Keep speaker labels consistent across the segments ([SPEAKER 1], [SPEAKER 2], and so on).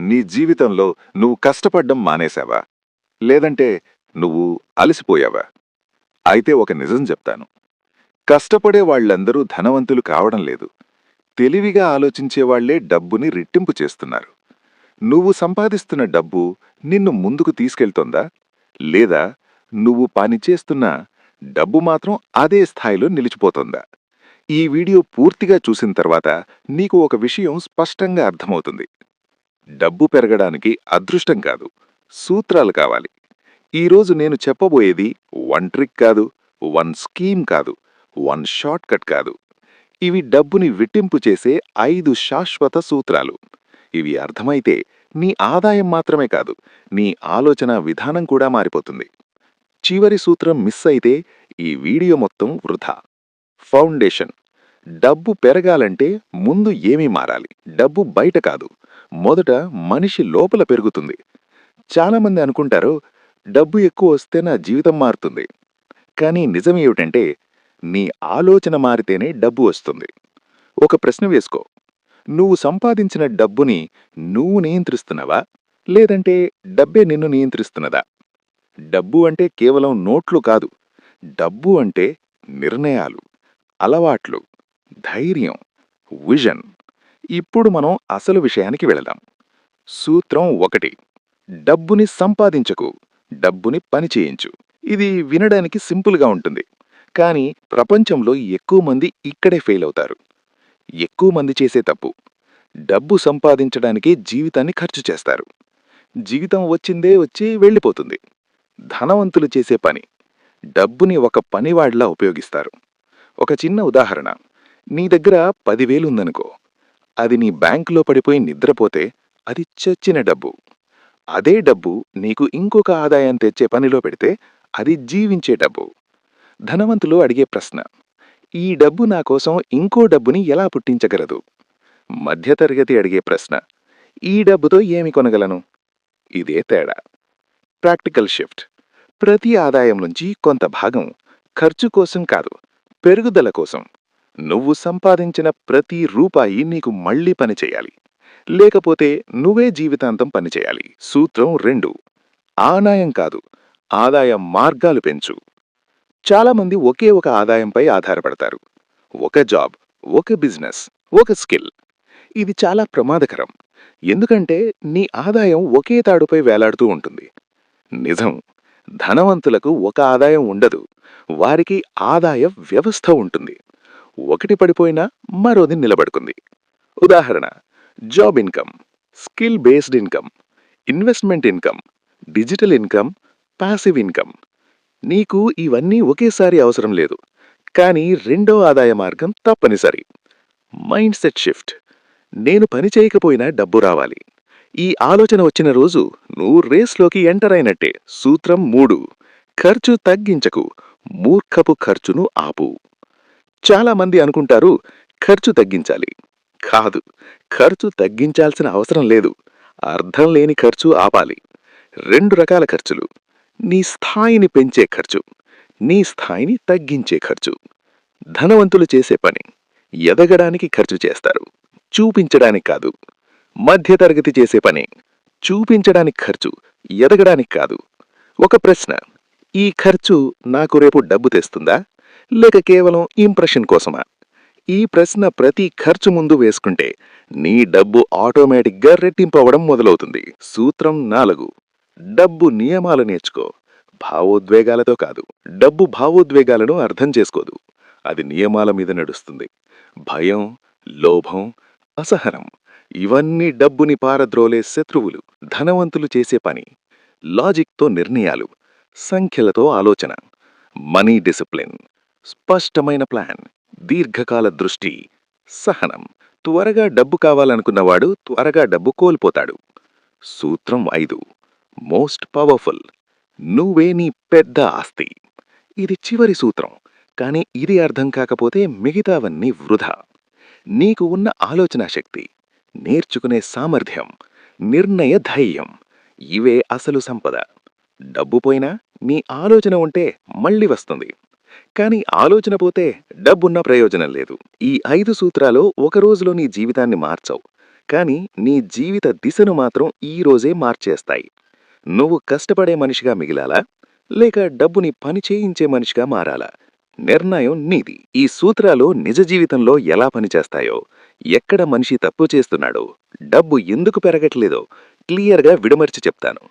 [SPEAKER 1] నీ జీవితంలో నువ్వు కష్టపడ్డం మానేశావా? లేదంటే నువ్వు అలసిపోయావా? అయితే ఒక నిజం చెప్తాను. కష్టపడే వాళ్ళందరూ ధనవంతులు కావడం లేదు. తెలివిగా ఆలోచించేవాళ్ళే డబ్బుని రెట్టింపు చేస్తున్నారు. నువ్వు సంపాదిస్తున్న డబ్బు నిన్ను ముందుకు తీసుకెళ్తోందా? లేదా నువ్వు పనిచేస్తున్న డబ్బు మాత్రం అదే స్థాయిలో నిలిచిపోతోందా? ఈ వీడియో పూర్తిగా చూసిన తర్వాత నీకు ఒక విషయం స్పష్టంగా అర్థమవుతుంది. డబ్బు పెరగడానికి అదృష్టం కాదు సూత్రాలు కావాలి. ఈరోజు నేను చెప్పబోయేది వన్ ట్రిక్ కాదు వన్ స్కీమ్ కాదు వన్ షార్ట్ కట్ కాదు. ఇవి డబ్బుని విట్టింపు చేసే ఐదు శాశ్వత సూత్రాలు. ఇవి అర్థమైతే నీ ఆదాయం మాత్రమే కాదు నీ ఆలోచన విధానం కూడా మారిపోతుంది. చివరి సూత్రం మిస్ అయితే ఈ వీడియో మొత్తం వృధా. ఫౌండేషన్. డబ్బు పెరగాలంటే ముందు ఏమీ మారాలి? డబ్బు బయట కాదు మొదట మనిషి లోపల పెరుగుతుంది. చాలామంది అనుకుంటారు డబ్బు ఎక్కువ వస్తే నా జీవితం మారుతుంది. కానీ నిజం ఏమిటంటే నీ ఆలోచన మారితేనే డబ్బు వస్తుంది. ఒక ప్రశ్న వేసుకో. నువ్వు సంపాదించిన డబ్బుని నువ్వు నియంత్రిస్తున్నావా? లేదంటే డబ్బే నిన్ను నియంత్రిస్తున్నదా? డబ్బు అంటే కేవలం నోట్లు కాదు. డబ్బు అంటే నిర్ణయాలు అలవాట్లు ధైర్యం విజన్. ఇప్పుడు మనం అసలు విషయానికి వెళదాం. సూత్రం ఒకటి. డబ్బుని సంపాదించకు. డబ్బుని పని చేయించు. ఇది వినడానికి సింపుల్గా ఉంటుంది. కానీ ప్రపంచంలో ఎక్కువ మంది ఇక్కడే ఫెయిల్ అవుతారు. ఎక్కువ మంది చేసే తప్పు. డబ్బు సంపాదించడానికి జీవితాన్ని ఖర్చు చేస్తారు. జీవితం వచ్చిందే వచ్చి వెళ్ళిపోతుంది. ధనవంతులు చేసే పని. డబ్బుని ఒక పనివాడిలా ఉపయోగిస్తారు. ఒక చిన్న ఉదాహరణ. నీ దగ్గర పదివేలు ఉందనుకో. అది నీ బ్యాంకులో పడిపోయి నిద్రపోతే అది చచ్చిన డబ్బు. అదే డబ్బు నీకు ఇంకొక ఆదాయం తెచ్చే పనిలో పెడితే అది జీవించే డబ్బు. ధనవంతులు అడిగే ప్రశ్న. ఈ డబ్బు నా కోసం ఇంకో డబ్బుని ఎలా పుట్టించగలదు? మధ్యతరగతి అడిగే ప్రశ్న. ఈ డబ్బుతో ఏమి కొనగలను? ఇదే తేడా. Practical shift. ప్రతి ఆదాయం నుంచి కొంత భాగం ఖర్చు కోసం కాదు పెరుగుదల కోసం. నువ్వు సంపాదించిన ప్రతి రూపాయి నీకు మళ్ళీ పనిచేయాలి లేకపోతే నువ్వే జీవితాంతం పనిచేయాలి సూత్రం రెండు. ఆదాయం కాదు ఆదాయ మార్గాలు పెంచు. చాలామంది ఒకే ఒక ఆదాయంపై ఆధారపడతారు. ఒక జాబ్ ఒక బిజినెస్ ఒక స్కిల్. ఇది చాలా ప్రమాదకరం. ఎందుకంటే నీ ఆదాయం ఒకే తాడుపై వేలాడుతూ ఉంటుంది. నిజం ధనవంతులకు ఒక ఆదాయం ఉండదు. వారికి ఆదాయ వ్యవస్థ ఉంటుంది. ఒకటి పడిపోయినా మరోది నిలబడుకుంది. ఉదాహరణ job income skill based income investment income digital income passive income నీకు ఇవన్నీ ఒకేసారి అవసరం లేదు కానీ రెండో ఆదాయ మార్గం తప్పనిసరి. మైండ్ సెట్ షిఫ్ట్ నేను పని చేయకపోయినా డబ్బు రావాలి. ఈ ఆలోచన వచ్చిన రోజు నువ్వు రేస్లోకి ఎంటర్ అయినట్టే. సూత్రం మూడు. ఖర్చు తగ్గించకు. మూర్ఖపు ఖర్చును ఆపు. చాలామంది అనుకుంటారు ఖర్చు తగ్గించాలి. కాదు ఖర్చు తగ్గించాల్సిన అవసరం లేదు. అర్థం లేని ఖర్చు ఆపాలి. రెండు రకాల ఖర్చులు. నీ స్థాయిని పెంచే ఖర్చు. నీ స్థాయిని తగ్గించే ఖర్చు. ధనవంతులు చేసే పని. ఎదగడానికి ఖర్చు చేస్తారు. చూపించడానికి కాదు. మధ్యతరగతి చేసే పని. చూపించడానికి ఖర్చు. ఎదగడానికి కాదు. ఒక ప్రశ్న. ఈ ఖర్చు నాకు రేపు డబ్బు తెస్తుందా? లేక కేవలం ఇంప్రెషన్ కోసమా? ఈ ప్రశ్న ప్రతి ఖర్చు ముందు వేసుకుంటే నీ డబ్బు ఆటోమేటిక్గా రెట్టింపవడం మొదలవుతుంది. సూత్రం నాలుగు. డబ్బు నియమాలు నేర్చుకో. భావోద్వేగాలతో కాదు. డబ్బు భావోద్వేగాలను అర్థం చేసుకోదు. అది నియమాల మీద నడుస్తుంది. భయం లోభం అసహనం ఇవన్నీ డబ్బుని పారద్రోలే శత్రువులు ధనవంతులు చేసే పని. లాజిక్తో నిర్ణయాలు సంఖ్యలతో ఆలోచన. Money discipline. స్పష్టమైన ప్లాన్. దీర్ఘకాల దృష్టి. సహనం. త్వరగా డబ్బు కావాలనుకున్నవాడు త్వరగా డబ్బు కోల్పోతాడు. సూత్రం ఐదు. Most powerful. నువ్వే నీ పెద్ద ఆస్తి. ఇది చివరి సూత్రం. కానీ ఇది అర్థం కాకపోతే మిగతావన్నీ వృధా. నీకు ఉన్న ఆలోచన శక్తి. నేర్చుకునే సామర్థ్యం. నిర్ణయ ధైర్యం. ఇవే అసలు సంపద. డబ్బు పోయినా నీ ఆలోచన ఉంటే మళ్ళీ వస్తుంది. కానీ ఆలోచన పోతే డబ్బున్న ప్రయోజనం లేదు. ఈ ఐదు సూత్రాలు ఒక రోజులో నీ జీవితాన్ని మార్చవు.
[SPEAKER 2] కానీ నీ జీవిత దిశను మాత్రం ఈ రోజే మార్చేస్తాయి. నువ్వు కష్టపడే మనిషిగా మిగిలాలా? లేక డబ్బుని పని చేయించే మనిషిగా మారాలా? నిర్ణయం నీది. ఈ సూత్రాలు నిజ జీవితంలో ఎలా పనిచేస్తాయో ఎక్కడ మనిషి తప్పు చేస్తున్నాడో డబ్బు ఎందుకు పెరగట్లేదో క్లియర్గా విడమర్చి చెప్తాను.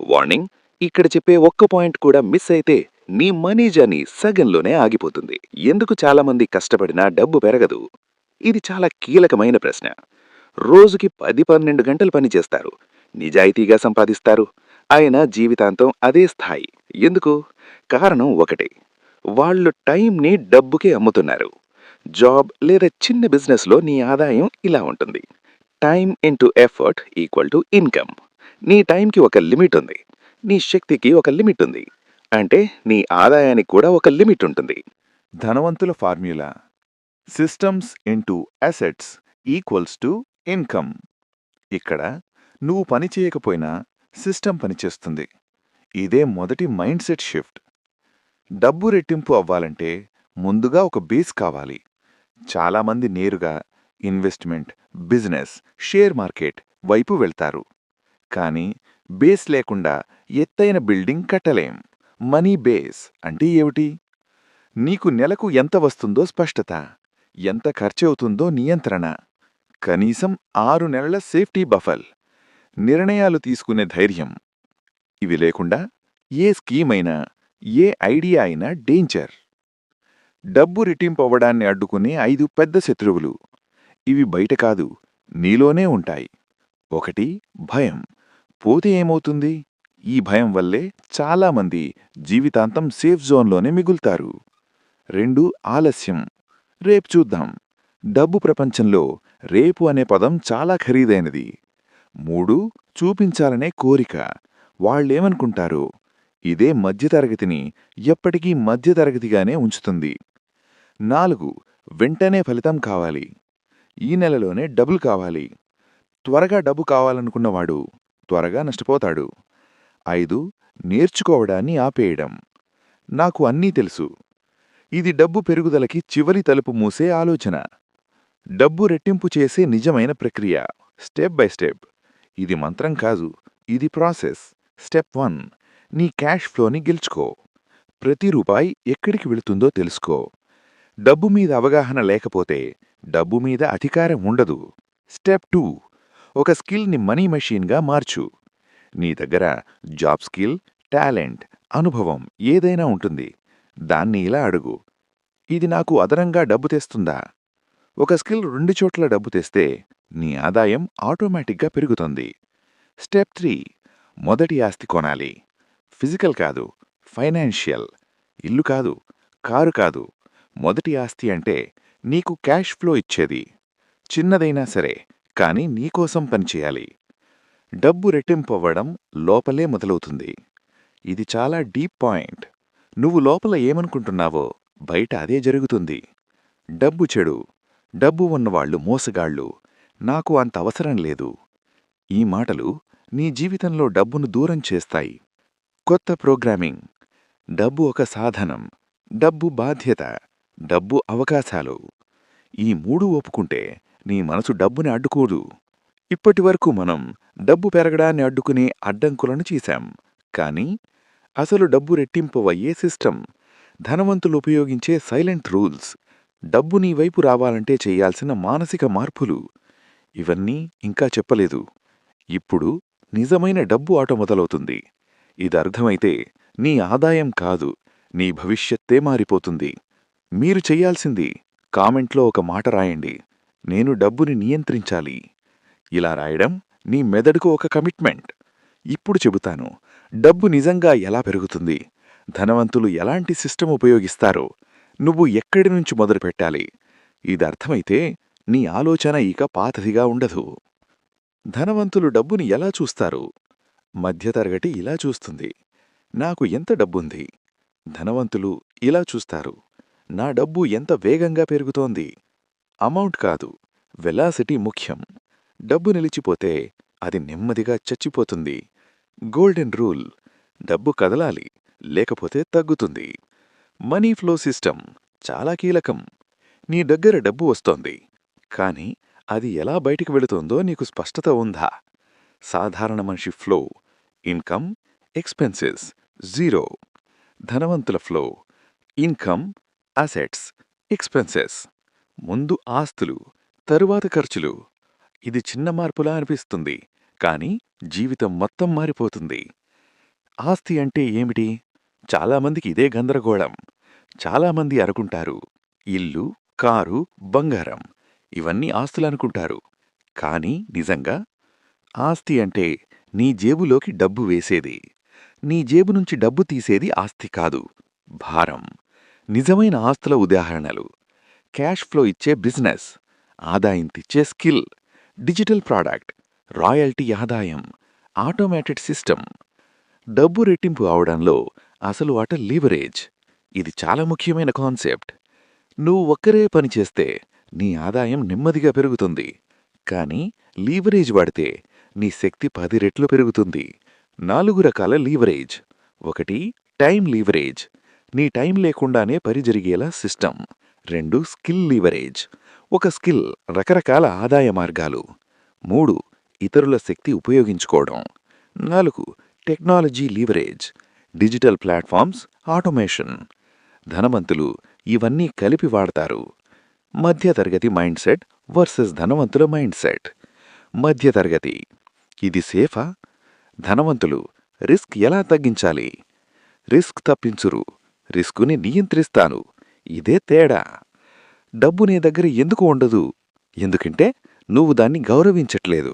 [SPEAKER 2] వార్నింగ్ ఇక్కడ చెప్పే ఒక్క పాయింట్ కూడా మిస్ అయితే నీ మనీ జర్నీ సగంలోనే ఆగిపోతుంది. ఎందుకు చాలామంది కష్టపడినా డబ్బు పెరగదు? ఇది చాలా కీలకమైన ప్రశ్న. రోజుకి పది పన్నెండు గంటలు పనిచేస్తారు నిజాయితీగా సంపాదిస్తారు. ఆయన జీవితాంతం అదే స్థాయి. ఎందుకు? కారణం ఒకటే. వాళ్ళు టైంని డబ్బుకే అమ్ముతున్నారు. జాబ్ లేదా చిన్న బిజినెస్లో నీ ఆదాయం ఇలా ఉంటుంది. Time into effort equal to income. నీ టైంకి ఒక లిమిట్ ఉంది. నీ శక్తికి ఒక లిమిట్ ఉంది. అంటే నీ ఆదాయానికి కూడా ఒక లిమిట్ ఉంటుంది.
[SPEAKER 1] ధనవంతుల formula systems into assets equals to income. ఇక్కడ నువ్వు పని చేయకపోయినా సిస్టమ్ పనిచేస్తుంది ఇదే మొదటి మైండ్ సెట్ షిఫ్ట్. డబ్బు రెట్టింపు అవ్వాలంటే ముందుగా ఒక బేస్ కావాలి. చాలామంది నేరుగా ఇన్వెస్ట్మెంట్ బిజినెస్ షేర్ మార్కెట్ వైపు వెళ్తారు. కానీ బేస్ లేకుండా ఎత్తైన బిల్డింగ్ కట్టలేం. మనీ బేస్ అంటే ఏమిటి? నీకు నెలకు ఎంత వస్తుందో స్పష్టత ఎంత ఖర్చవుతుందో నియంత్రణ కనీసం ఆరు నెలల సేఫ్టీ బఫల్ నిర్ణయాలు తీసుకునే ధైర్యం. ఇవి లేకుండా ఏ స్కీమ్ అయినా ఏ ఐడియా అయినా డేంజర్. డబ్బు రిటింపవ్వడాన్ని అడ్డుకునే ఐదు పెద్ద శత్రువులు. ఇవి బయట కాదు నీలోనే ఉంటాయి. ఒకటి భయం. పోతే ఏమవుతుంది? ఈ భయం వల్లే చాలామంది జీవితాంతం సేఫ్ జోన్లోనే మిగులుతారు. రెండు ఆలస్యం. రేపు చూద్దాం. డబ్బు ప్రపంచంలో రేపు అనే పదం చాలా ఖరీదైనది. మూడు చూపించాలనే కోరిక. వాళ్ళేమనుకుంటారు? ఇదే మధ్యతరగతిని ఎప్పటికీ మధ్యతరగతిగానే ఉంచుతుంది. నాలుగు వెంటనే ఫలితం కావాలి. ఈ నెలలోనే డబ్బులు కావాలి. త్వరగా డబ్బు కావాలనుకున్నవాడు త్వరగా నష్టపోతాడు. ఐదు నేర్చుకోవడాన్ని ఆపేయడం. నాకు అన్నీ తెలుసు. ఇది డబ్బు పెరుగుదలకి చివరి తలుపు మూసే ఆలోచన. డబ్బు రెట్టింపు చేసే నిజమైన ప్రక్రియ. Step by step. ఇది మంత్రం కాదు. ఇది ప్రాసెస్. Step one. నీ క్యాష్ ఫ్లోని గెలుచుకో. ప్రతి రూపాయి ఎక్కడికి వెళుతుందో తెలుసుకో. డబ్బు మీద అవగాహన లేకపోతే డబ్బు మీద అధికారం ఉండదు. Step two. ఒక స్కిల్ని మనీ మెషీన్గా మార్చు. నీ దగ్గర జాబ్ స్కిల్ టాలెంట్ అనుభవం ఏదైనా ఉంటుంది. దాన్ని ఇలా అడుగు. ఇది నాకు అదనంగా డబ్బు తెస్తుందా? ఒక స్కిల్ రెండు చోట్ల డబ్బు తెస్తే నీ ఆదాయం ఆటోమేటిక్గా పెరుగుతుంది. Step three. మొదటి ఆస్తి కొనాలి. ఫిజికల్ కాదు ఫైనాన్షియల్. ఇల్లు కాదు కారు కాదు. మొదటి ఆస్తి అంటే నీకు క్యాష్ ఫ్లో ఇచ్చేది. చిన్నదైనా సరే కానీ నీకోసం పనిచేయాలి. డబ్బు రెట్టింపవ్వడం లోపలే మొదలవుతుంది. ఇది చాలా డీప్ పాయింట్. నువ్వు లోపల ఏమనుకుంటున్నావో బయట అదే జరుగుతుంది. డబ్బు చెడు. డబ్బు ఉన్నవాళ్ళు మోసగాళ్ళు. నాకు అంత అవసరం లేదు. ఈ మాటలు నీ జీవితంలో డబ్బును దూరం చేస్తాయి. కొత్త ప్రోగ్రామింగ్. డబ్బు ఒక సాధనం. డబ్బు బాధ్యత. డబ్బు అవకాశాలు. ఈ మూడు ఒప్పుకుంటే నీ మనసు డబ్బుని అడ్డుకోదు. ఇప్పటివరకు మనం డబ్బు పెరగడాన్ని అడ్డుకునే అడ్డంకులను చూశాం. కానీ అసలు డబ్బు రెట్టింపవయ్యే సిస్టమ్ ధనవంతులు ఉపయోగించే సైలెంట్ రూల్స్ డబ్బు నీ వైపు రావాలంటే చేయాల్సిన మానసిక మార్పులు ఇవన్నీ ఇంకా చెప్పలేదు. ఇప్పుడు నిజమైన డబ్బు ఆట మొదలవుతుంది. ఇది అర్థమైతే నీ ఆదాయం కాదు నీ భవిష్యత్తే మారిపోతుంది. మీరు చెయ్యాల్సింది కామెంట్లో ఒక మాట రాయండి. నేను డబ్బుని నియంత్రించాలి. ఇలా రాయడం నీ మెదడుకు ఒక కమిట్మెంట్. ఇప్పుడు చెబుతాను డబ్బు నిజంగా ఎలా పెరుగుతుంది? ధనవంతులు ఎలాంటి సిస్టమ్ ఉపయోగిస్తారో? నువ్వు ఎక్కడి నుంచి మొదలు పెట్టాలి? ఇది అర్థమైతే నీ ఆలోచన ఇక పాతదిగా ఉండదు. ధనవంతులు డబ్బుని ఎలా చూస్తారు? మధ్యతరగతి ఇలా చూస్తుంది నాకు ఎంత డబ్బుంది? ధనవంతులు ఇలా చూస్తారు నా డబ్బు ఎంత వేగంగా పెరుగుతోంది? అమౌంట్ కాదు వెలాసిటీ ముఖ్యం. డబ్బు నిలిచిపోతే అది నెమ్మదిగా చచ్చిపోతుంది. గోల్డెన్ రూల్ డబ్బు కదలాలి లేకపోతే తగ్గుతుంది. మనీ ఫ్లో సిస్టమ్ చాలా కీలకం. నీ దగ్గర డబ్బు వస్తోంది కానీ
[SPEAKER 2] అది ఎలా బయటికి వెళుతుందో నీకు స్పష్టత ఉందా? సాధారణ మనిషి ఫ్లో ఇన్కమ్ ఎక్స్పెన్సెస్ జీరో. ధనవంతుల ఫ్లో ఇన్కమ్ అసెట్స్ ఎక్స్పెన్సెస్. ముందు ఆస్తులు తరువాత ఖర్చులు. ఇది చిన్న మార్పులా అనిపిస్తుంది కానీ జీవితం మొత్తం మారిపోతుంది. ఆస్తి అంటే ఏమిటి? చాలామందికి ఇదే గందరగోళం. చాలామంది అనుకుంటారు ఇల్లు కారు బంగారం ఇవన్నీ ఆస్తులనుకుంటారు. కానీ నిజంగా ఆస్తి అంటే నీ జేబులోకి డబ్బు వేసేది. నీ జేబు నుంచి డబ్బు తీసేది ఆస్తి కాదు భారం. నిజమైన ఆస్తుల ఉదాహరణలు. క్యాష్ ఫ్లో ఇచ్చే బిజినెస్ ఆదాయం తెచ్చే స్కిల్ డిజిటల్ ప్రోడక్ట్ రాయల్టీ ఆదాయం ఆటోమేటెడ్ సిస్టమ్. డబ్బు రెట్టింపు అవడంలో అసలు అట లీవరేజ్. ఇది చాలా ముఖ్యమైన కాన్సెప్ట్. నువ్వు ఒక్కరే పనిచేస్తే నీ ఆదాయం నెమ్మదిగా పెరుగుతుంది. కానీ లీవరేజ్ వాడితే నీ శక్తి పది రెట్లు పెరుగుతుంది. నాలుగు రకాల లీవరేజ్. ఒకటి టైం లీవరేజ్. నీ టైం లేకుండానే పని జరిగేలా సిస్టమ్. రెండు స్కిల్ లీవరేజ్. ఒక స్కిల్ రకరకాల ఆదాయ మార్గాలు. మూడు ఇతరుల శక్తి ఉపయోగించుకోవడం. నాలుగు technology leverage. Digital platforms automation. ధనవంతులు ఇవన్నీ కలిపి వాడతారు. మధ్యతరగతి మైండ్ సెట్ వర్సెస్ ధనవంతుల మైండ్ సెట్ మధ్యతరగతి. ఇది సేఫా? ధనవంతులు రిస్క్ ఎలా తగ్గించాలి? రిస్క్ తప్పించురు. రిస్కుని నియంత్రిస్తాను. ఇదే తేడా. డబ్బు నీ దగ్గర ఎందుకు ఉండదు? ఎందుకంటే నువ్వు దాన్ని గౌరవించట్లేదు.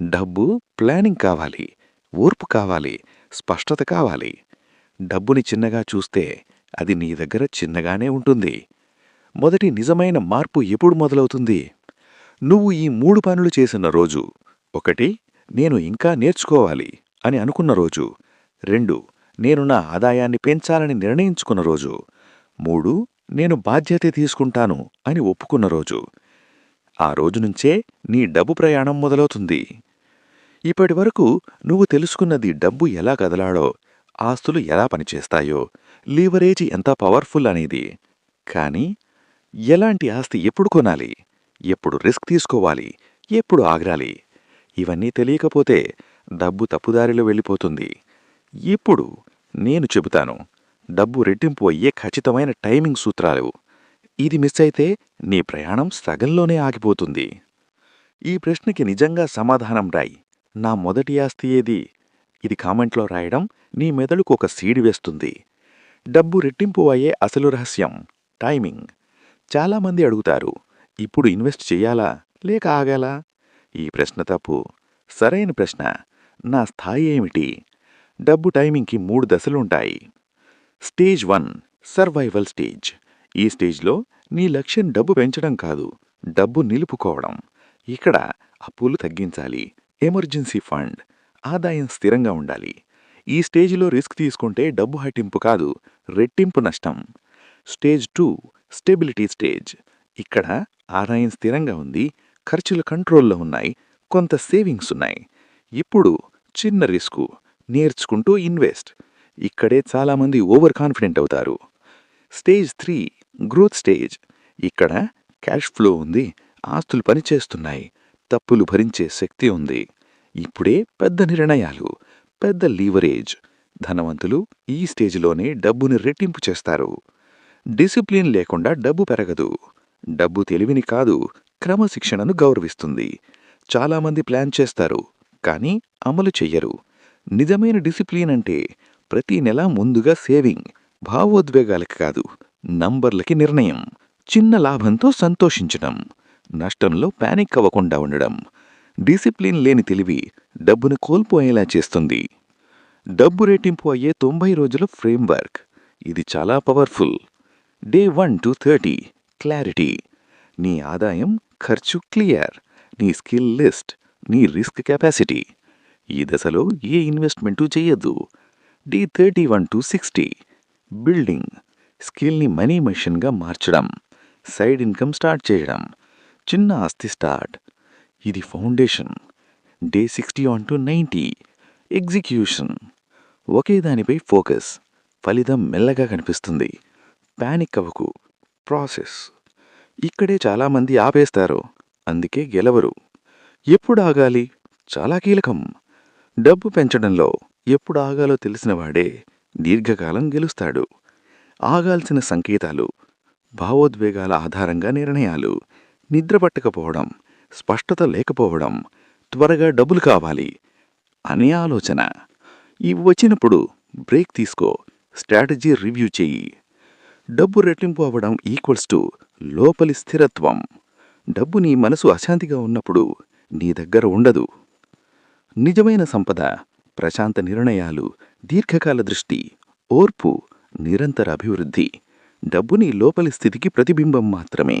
[SPEAKER 2] డబ్బు ప్లానింగ్ కావాలి ఓర్పు కావాలి స్పష్టత కావాలి. డబ్బుని చిన్నగా చూస్తే అది నీ దగ్గర చిన్నగానే ఉంటుంది. మొదటి నిజమైన మార్పు ఎప్పుడు మొదలవుతుంది? నువ్వు ఈ మూడు పనులు చేసిన రోజు ఒకటి నేను ఇంకా నేర్చుకోవాలి అని అనుకున్న రోజు రెండు నేను నా ఆదాయాన్ని పెంచాలని నిర్ణయించుకున్న రోజు మూడు నేను బాధ్యత తీసుకుంటాను అని ఒప్పుకున్న రోజు. ఆ రోజు నుంచే నీ డబ్బు ప్రయాణం మొదలవుతుంది. ఇప్పటి వరకు నువ్వు తెలుసుకున్నది డబ్బు ఎలా కదలాడో ఆస్తులు ఎలా పనిచేస్తాయో లీవరేజ్ ఎంత పవర్ఫుల్ అనేది. కానీ ఎలాంటి ఆస్తి ఎప్పుడు కొనాలి? ఎప్పుడు రిస్క్ తీసుకోవాలి? ఎప్పుడు ఆగ్రాలి? ఇవన్నీ తెలియకపోతే డబ్బు తప్పుదారిలో వెళ్ళిపోతుంది. ఇప్పుడు నేను చెబుతాను. డబ్బు రెట్టింపు అయ్యే ఖచ్చితమైన టైమింగ్ సూత్రాలు ఇది మిస్ అయితే నీ ప్రయాణం సగంలోనే ఆగిపోతుంది. ఈ ప్రశ్నకి నిజంగా సమాధానం రాయి. నా మొదటి ఆస్తి ఏది? ఇది కామెంట్లో రాయడం నీ మెదడుకు ఒక సీడ్ వేస్తుంది. డబ్బు రెట్టింపు అయ్యే అసలు రహస్యం టైమింగ్. చాలామంది అడుగుతారు ఇప్పుడు ఇన్వెస్ట్ చెయ్యాలా లేక ఆగాలా? ఈ ప్రశ్న తప్పు. సరైన ప్రశ్న. నా స్థాయి ఏమిటి? డబ్బు టైమింగ్కి మూడు దశలుంటాయి. Stage one survival stage. ఈ స్టేజ్లో నీ లక్ష్యం డబ్బు పెంచడం కాదు డబ్బు నిలుపుకోవడం. ఇక్కడ అప్పులు తగ్గించాలి ఎమర్జెన్సీ ఫండ్ ఆదాయం స్థిరంగా ఉండాలి. ఈ స్టేజ్లో రిస్క్ తీసుకుంటే డబ్బు హటింపు కాదు రెట్టింపు నష్టం. Stage two stability stage. ఇక్కడ ఆదాయం స్థిరంగా ఉంది ఖర్చులు కంట్రోల్లో ఉన్నాయి కొంత సేవింగ్స్ ఉన్నాయి. ఇప్పుడు చిన్న రిస్కు నేర్చుకుంటూ ఇన్వెస్ట్. ఇక్కడే చాలామంది ఓవర్ కాన్ఫిడెంట్ అవుతారు. Stage three growth stage. ఇక్కడ క్యాష్ ఫ్లో ఉంది ఆస్తులు పనిచేస్తున్నాయి తప్పులు భరించే శక్తి ఉంది. ఇప్పుడే పెద్ద నిర్ణయాలు పెద్ద లీవరేజ్. ధనవంతులు ఈ స్టేజ్లోనే డబ్బుని రెట్టింపు చేస్తారు. డిసిప్లిన్ లేకుండా డబ్బు పెరగదు. డబ్బు తెలివిని కాదు క్రమశిక్షణను గౌరవిస్తుంది. చాలామంది ప్లాన్ చేస్తారు కానీ అమలు చెయ్యరు. నిజమైన డిసిప్లిన్ అంటే ప్రతి నెల ముందుగా సేవింగ్ భావోద్వేగాలకి కాదు నంబర్లకి నిర్ణయం చిన్న లాభంతో సంతోషించడం నష్టంలో ప్యానిక్ అవ్వకుండా ఉండడం డిసిప్లిన్ లేని తెలివి డబ్బును కోల్పోయేలా చేస్తుంది. డబ్బు రేటింపు అయ్యే తొంభై రోజుల ఫ్రేమ్వర్క్ ఇది చాలా powerful. Day one to thirty clarity. నీ ఆదాయం ఖర్చు క్లియర్ నీ స్కిల్ లిస్ట్ నీ రిస్క్ కెపాసిటీ. ఈ దశలో ఏ ఇన్వెస్ట్మెంటు చేయొద్దు. Day thirty one to sixty building స్కిల్ని money మెషిన్గా మార్చడం. సైడ్ ఇన్కమ్ స్టార్ట్ చేయడం. చిన్న ఆస్తి స్టార్ట్ ఇది foundation day sixty one to ninety execution ఒకే దానిపై ఫోకస్ ఫలితం మెల్లగా కనిపిస్తుంది. ప్యానిక్ అవ్వకు. ప్రాసెస్ ఇక్కడే చాలామంది ఆపేస్తారు. అందుకే గెలవరు. ఎప్పుడు ఆగాలి? చాలా కీలకం. డబ్బు పెంచడంలో. ఎప్పుడు ఆగాలో తెలిసినవాడే దీర్ఘకాలం గెలుస్తాడు. ఆగాల్సిన సంకేతాలు భావోద్వేగాల ఆధారంగా నిర్ణయాలు నిద్ర పట్టకపోవడం స్పష్టత లేకపోవడం త్వరగా డబ్బులు కావాలి అనే ఆలోచన. ఇవి వచ్చినప్పుడు బ్రేక్ తీసుకో స్ట్రాటజీ రివ్యూ చెయ్యి. డబ్బు రెట్టింపు అవ్వడం ఈక్వల్స్ టు లోపలి స్థిరత్వం. డబ్బు నీ మనసు అశాంతిగా ఉన్నప్పుడు నీ దగ్గర ఉండదు. నిజమైన సంపద ప్రశాంత నిర్ణయాలు దీర్ఘకాల దృష్టి ఓర్పు నిరంతర అభివృద్ధి డబ్బుని లోపలి స్థితికి ప్రతిబింబం మాత్రమే.